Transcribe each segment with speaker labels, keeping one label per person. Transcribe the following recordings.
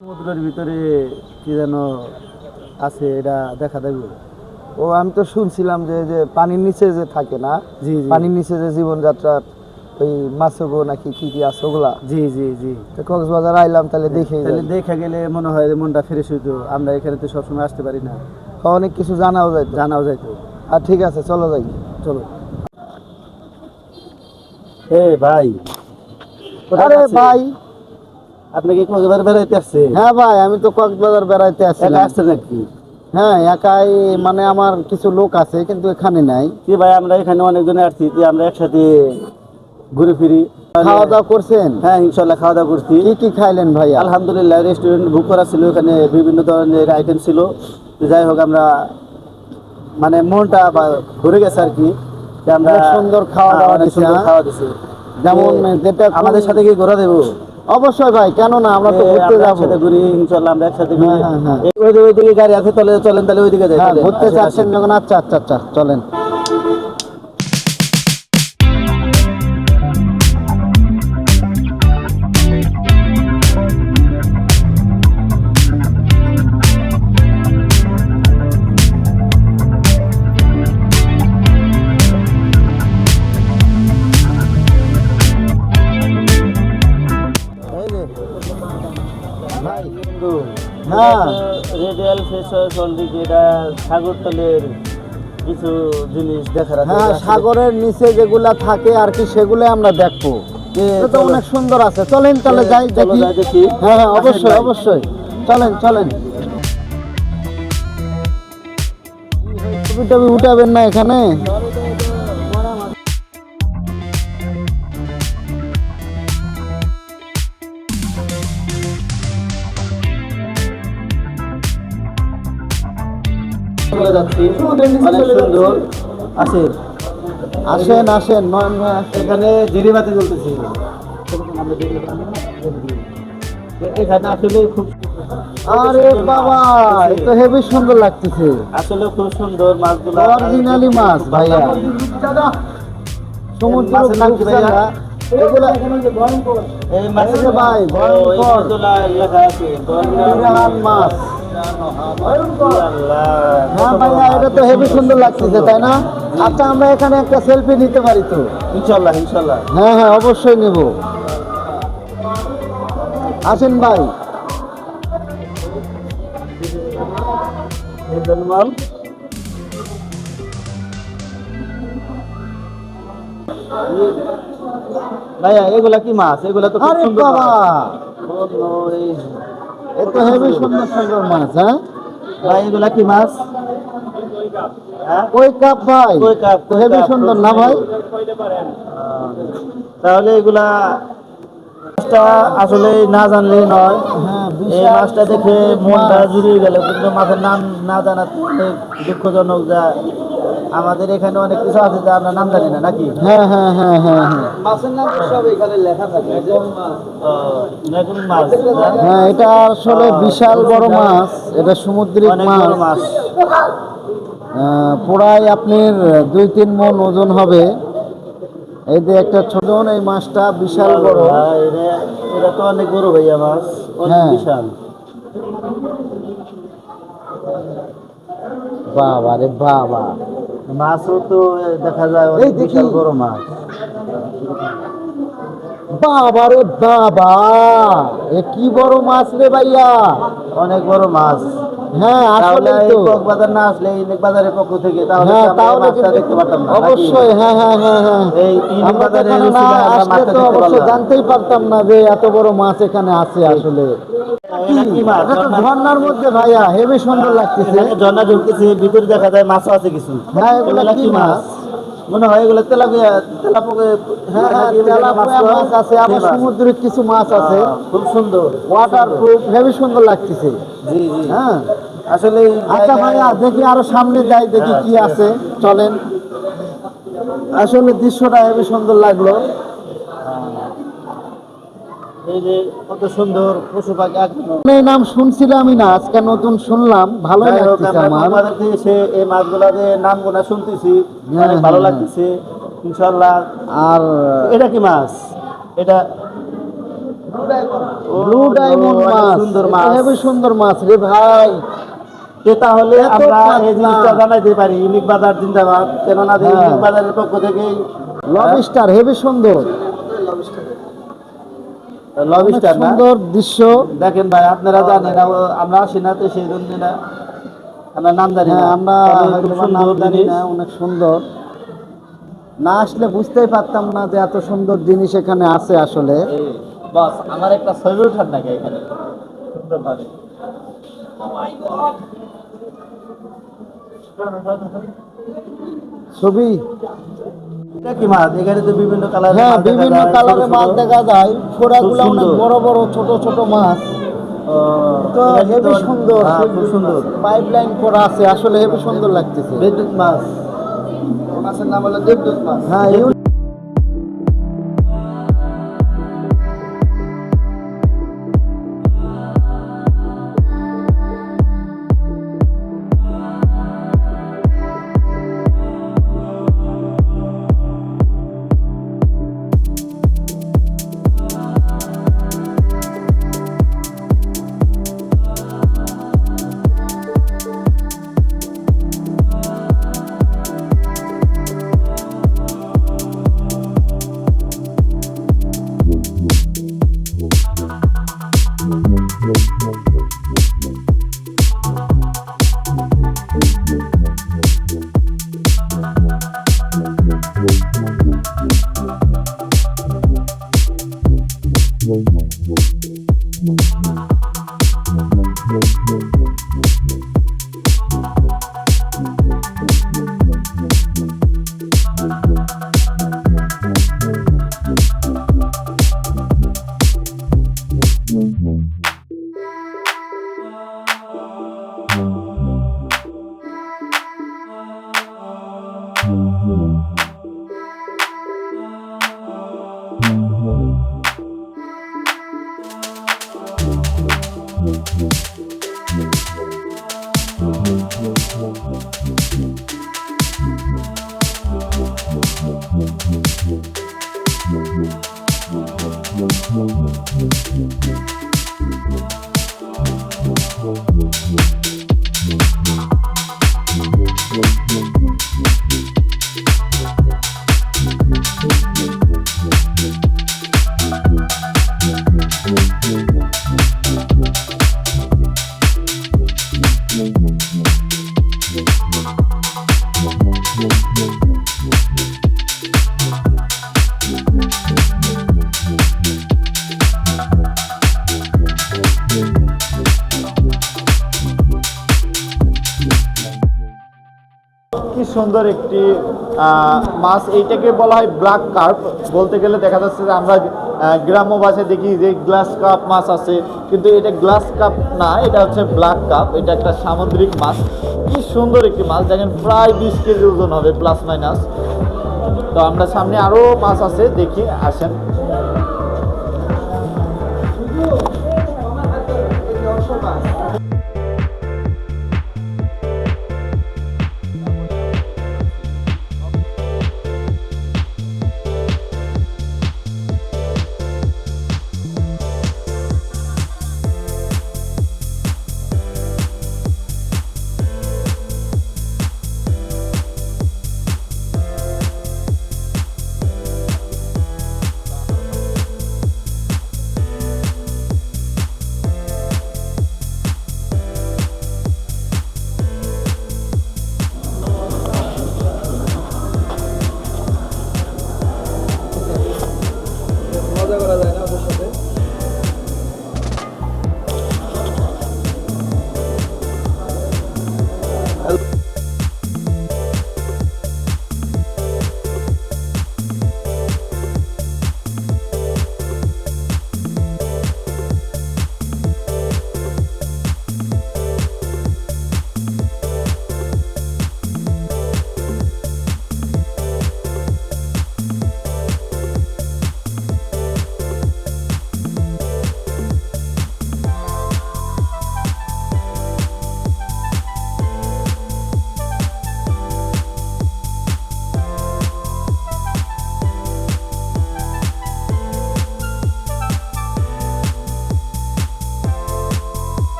Speaker 1: সমুদ্রের ভিতরে কি যেন আছে এটা দেখা দেবে।
Speaker 2: ও আমি তো শুনছিলাম যে যে পানির নিচে যে থাকে না
Speaker 1: জি
Speaker 2: পানির নিচে যে জীবনযাত্রার ওই মাছগো নাকি কি কি আছে ওগুলা?
Speaker 1: জি জি জি।
Speaker 2: তো কক্সবাজার আইলাম তাহলে দেখেই
Speaker 1: তাহলে। দেখা গেলে মনে হয় যে মনটা ফ্রেশ হইতো। আমরা এখানে তো সবসময় আসতে পারি না।
Speaker 2: অনেক কিছু জানাও যায়
Speaker 1: জানাও যাইতো।
Speaker 2: আর ঠিক আছে চলো যাই।
Speaker 1: চলো। এ ভাই।
Speaker 2: আরে ভাই।
Speaker 1: আপনি কি কক্সবাজার বেড়াইতে আসছেন?
Speaker 2: হ্যাঁ ভাই আমি তো কক্সবাজার বেড়াইতে
Speaker 1: একা
Speaker 2: আসছিলাম।
Speaker 1: আসছেন নাকি?
Speaker 2: হ্যাঁ একাই মানে আমার কিছু লোক আছে কিন্তু এখানে নাই।
Speaker 1: কি ভাই আমরা এখানে অনেকজনে আসছি যে আমরা একসাথে ঘুরে ফিরি।
Speaker 2: খাওয়া দাওয়া করছেন?
Speaker 1: হ্যাঁ ইনশাল্লাহ খাওয়া দাওয়া করছি।
Speaker 2: কি কি খাইলেন ভাইয়া?
Speaker 1: আলহামদুলিল্লাহ রেস্টুরেন্ট বুক করা ছিল এখানে বিভিন্ন ধরনের আইটেম ছিল। যাই হোক আমরা মানে মনটা ঘুরে গেছে আর কি। আমরা
Speaker 2: সুন্দর খাওয়া
Speaker 1: হ্যাঁ,
Speaker 2: দাওয়া
Speaker 1: অনেক
Speaker 2: দিছে,
Speaker 1: সুন্দর
Speaker 2: হ্যাঁ?
Speaker 1: খাওয়া দিছে।
Speaker 2: যেমন যেটা
Speaker 1: আমাদের সাথে কি ঘোরা দেবো?
Speaker 2: অবশ্যই ভাই কেন না আমরা তো ঘুরতে যাব।
Speaker 1: একসাথে ঘুরি ইনশাল্লাহ আমরা একসাথে ঘুরি।
Speaker 2: হ্যাঁ, হ্যাঁ, হ্যাঁ।
Speaker 1: ওই ওইদিকে গাড়ি আছে তাহলে চলেন তাহলে ওইদিকে যাই
Speaker 2: ঘুরতে
Speaker 1: আসেন,
Speaker 2: চাচ্ছেন যখন আচ্ছা আচ্ছা আচ্ছা চলেন। ভাই হ্যাঁ।
Speaker 1: রেডিয়াল ফেস ওয়াশ অলরেডি এটা সাগরতলের কিছু জিনিস দেখার
Speaker 2: হ্যাঁ সাগরের নিচে যেগুলা থাকে আর কি সেগুলো আমরা দেখব। এটা তো অনেক সুন্দর আছে। চলেন তাহলে যাই দেখি। হ্যাঁ হ্যাঁ অবশ্যই অবশ্যই। চলেন চলেন। ছবি টবি উঠাবেন না এখানে?
Speaker 1: চলে যাচ্ছি। অনেক সুন্দর। আছে
Speaker 2: আসেন আসেন।
Speaker 1: এখানে জিরিবাতি চলতেছে এখানে আসলে খুব
Speaker 2: আরে বাবা তো হেভি সুন্দর লাগতেছে।
Speaker 1: আসলে খুব সুন্দর মাছগুলো
Speaker 2: অরিজিনালি মাছ ভাইয়া। সমুদ্র
Speaker 1: নাম কি ভাইয়া? এই মাছ
Speaker 2: ভাই, ভয়ঙ্কর। মাছ। হ্যাঁ ভাইয়া এটা তো হেভি সুন্দর লাগতেছে তাই না? আচ্ছা আমরা এখানে একটা সেলফি নিতে পারি তো?
Speaker 1: ইনশাল্লাহ ইনশাল্লাহ।
Speaker 2: হ্যাঁ হ্যাঁ অবশ্যই নেব। আসেন ভাই।
Speaker 1: ভাইয়া এগুলা কি মাছ? এগুলা তো খুব সুন্দর
Speaker 2: বাবা!
Speaker 1: মাছ। ও নো, এই-
Speaker 2: এ তো হেভি সুন্দর সুন্দর মাছ হ্যাঁ?
Speaker 1: ভাই এগুলা কি মাছ? হ্যাঁ?
Speaker 2: ওই কাপ ভাই?
Speaker 1: কই কাপ,
Speaker 2: হেভি সুন্দর না ভাই?
Speaker 1: তাহলে এগুলা মাছটা আসলে না জানলেই নয়।
Speaker 2: হ্যাঁ
Speaker 1: এই মাছটা দেখে মনটা। জুড়িয়ে গেল কিন্তু মাছের নাম না জানাতে দুঃখজনক যা আমাদের এখানে অনেক কিছু আছে যা আমরা নাম জানি না নাকি?
Speaker 2: হ্যাঁ হ্যাঁ হ্যাঁ হ্যাঁ হ্যাঁ।
Speaker 1: মাছের নাম সব এখানে লেখা থাকে।
Speaker 2: হ্যাঁ এটা আসলে বিশাল বড় মাছ। এটা সামুদ্রিক
Speaker 1: অনেক বড়
Speaker 2: মাছ। প্রায় আপনার দুই তিন মন ওজন হবে। এই যে একটা ছোট এই মাছটা বিশাল বড়।
Speaker 1: এটা- এটা তো অনেক বড় ভাইয়া মাছ। অনেক
Speaker 2: হ্যাঁ।
Speaker 1: বিশাল।
Speaker 2: বাবা রে বাবা।
Speaker 1: মাছও তো দেখা যায়
Speaker 2: এই দেখি।
Speaker 1: বড় মাছ।
Speaker 2: বাবা রে বাবা এ কি বড় মাছ রে ভাইয়া?
Speaker 1: অনেক বড় মাছ।
Speaker 2: হ্যাঁ আসলে তো।
Speaker 1: না আসলে এই বাজারের পক্ষ থেকে তাহলে
Speaker 2: হ্যাঁ
Speaker 1: আমরা মাছটা দেখতে পারতাম না
Speaker 2: অবশ্যই হ্যাঁ হ্যাঁ হ্যাঁ হ্যাঁ।
Speaker 1: এই
Speaker 2: তো
Speaker 1: বাজারে
Speaker 2: না আসলে তো জানতেই পারতাম না যে এত বড় মাছ এখানে আছে আসলে।
Speaker 1: মাছ?
Speaker 2: ঝর্ণার মধ্যে ভাইয়া হেভি সুন্দর লাগতেছে।
Speaker 1: ঝর্ণা ঢুকতেছে ভিতরে দেখা যায় মাছও আছে কিছু।
Speaker 2: হ্যাঁ এগুলো কি মাছ?
Speaker 1: মনে হয় এগুলো তেলাপিয়া তেলাপোকে
Speaker 2: হ্যাঁ হ্যাঁ তেলাপিয়া মাছ আছে আবার সামুদ্রিক কিছু মাছ আছে।
Speaker 1: খুব সুন্দর
Speaker 2: ওয়াটার প্রুফ হেভি সুন্দর লাগতেছে।
Speaker 1: জি জি।
Speaker 2: হ্যাঁ।
Speaker 1: আসলে
Speaker 2: আচ্ছা ভাইয়া দেখি আরও সামনে যাই দেখি কি আছে। চলেন। আসলে দৃশ্যটা হেবি সুন্দর লাগল।
Speaker 1: এই যে কত সুন্দর পশু পাখি
Speaker 2: নাম শুনছিলামই না আজকে নতুন শুনলাম। ভালো লাগতেছে
Speaker 1: আমরা এসে এই মাছগুলা যে নামগুলা শুনতেছি
Speaker 2: হ্যাঁ,
Speaker 1: অনেক ভালো
Speaker 2: হ্যাঁ,
Speaker 1: লাগতেছে ইনশাল্লাহ
Speaker 2: আর
Speaker 1: এটা কি মাছ? এটা
Speaker 2: ব্লু ডায়মন্ড মাছ।
Speaker 1: সুন্দর মাছ।
Speaker 2: হেবি সুন্দর মাছ রে ভাই।
Speaker 1: তাহলে আমরা এই জিনিসটা জানাইতে পারি ইউনিক বাজার জিন্দাবাদ। কেননা
Speaker 2: হ্যাঁ।
Speaker 1: ইউনিক বাজারের পক্ষ থেকেই
Speaker 2: লবিস্টার হেবি সুন্দর। অনেক
Speaker 1: লবিস্টার
Speaker 2: সুন্দর দৃশ্য।
Speaker 1: দেখেন ভাই আপনারা জানেন আ- আমরা আসি না তো সেই জন্য না আমরা নাম জানি না।
Speaker 2: হ্যাঁ আমরা নাম
Speaker 1: সুন্দর
Speaker 2: জানি না অনেক সুন্দর। না আসলে বুঝতেই পারতাম না যে এত সুন্দর জিনিস এখানে আছে আসলে।
Speaker 1: বস আমার একটা এখানে? সুন্দর
Speaker 2: ছবি?
Speaker 1: এটা কি মাছ? এখানে তো বিভিন্ন কালার
Speaker 2: হ্যাঁ বিভিন্ন কালারের মাছ দেখা যায়। ফোড়াগুলো অনেক বড় বড় ছোট ছোট মাছ। তো হেবি সুন্দর
Speaker 1: হ্যাঁ, খুব সুন্দর।
Speaker 2: পাইপ লাইন করা আছে আসলে হেবি সুন্দর লাগতেছে।
Speaker 1: বিদ্যুৎ মাছ। মাছের নাম হলো দেবদূত মাছ।
Speaker 2: হ্যাঁ Thank
Speaker 3: you. সুন্দর একটি মাছ। এইটাকে বলা হয় ব্ল্যাক কার্প বলতে গেলে দেখা যাচ্ছে যে আমরা গ্রাম্য ভাষায় দেখি যে গ্লাস কাপ মাছ আছে। কিন্তু এটা গ্লাস কাপ না, এটা হচ্ছে ব্ল্যাক কাপ এটা একটা সামুদ্রিক মাছ। কি সুন্দর একটি মাছ। দেখেন প্রায় বিশ কেজি ওজন হবে প্লাস মাইনাস তো আমরা সামনে আরও মাছ আছে, দেখি, আসেন। Thank you.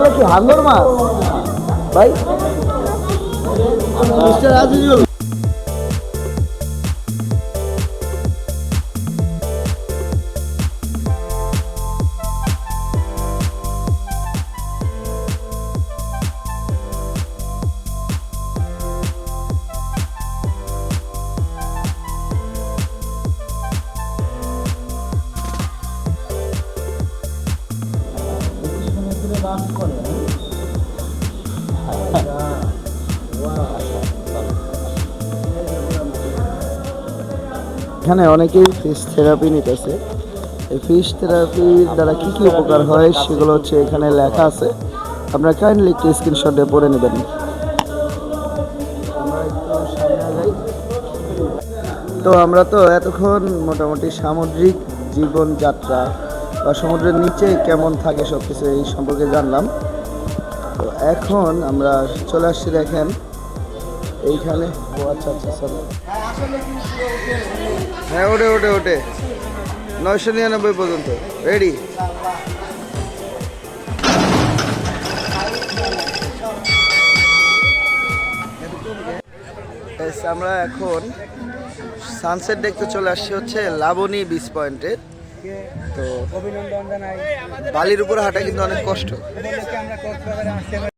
Speaker 2: এগুলো কি হাঙ্গর মাছ? ভাই মিস্টার এখানে অনেকেই ফিশ থেরাপি নিতেছে। এই ফিশ থেরাপির দ্বারা কি কি উপকার হয় সেগুলো হচ্ছে এখানে লেখা আছে। আপনারা কাইন্ডলি একটি স্ক্রিনশটে পড়ে নেবেন। তো আমরা তো এতক্ষণ মোটামুটি সামুদ্রিক জীবনযাত্রা বা সমুদ্রের নিচে কেমন থাকে সব কিছু এই সম্পর্কে জানলাম। তো এখন আমরা চলে আসছি দেখেন, এইখানে। ও আচ্ছা আচ্ছা চলো হ্যাঁ ওটে ওটে ওটে নয়শো নিরানব্বই পর্যন্ত। রেডি আমরা এখন সানসেট দেখতে চলে আসছি হচ্ছে লাবণী বিচ পয়েন্টে তো বালির উপরে হাঁটা কিন্তু অনেক কষ্ট।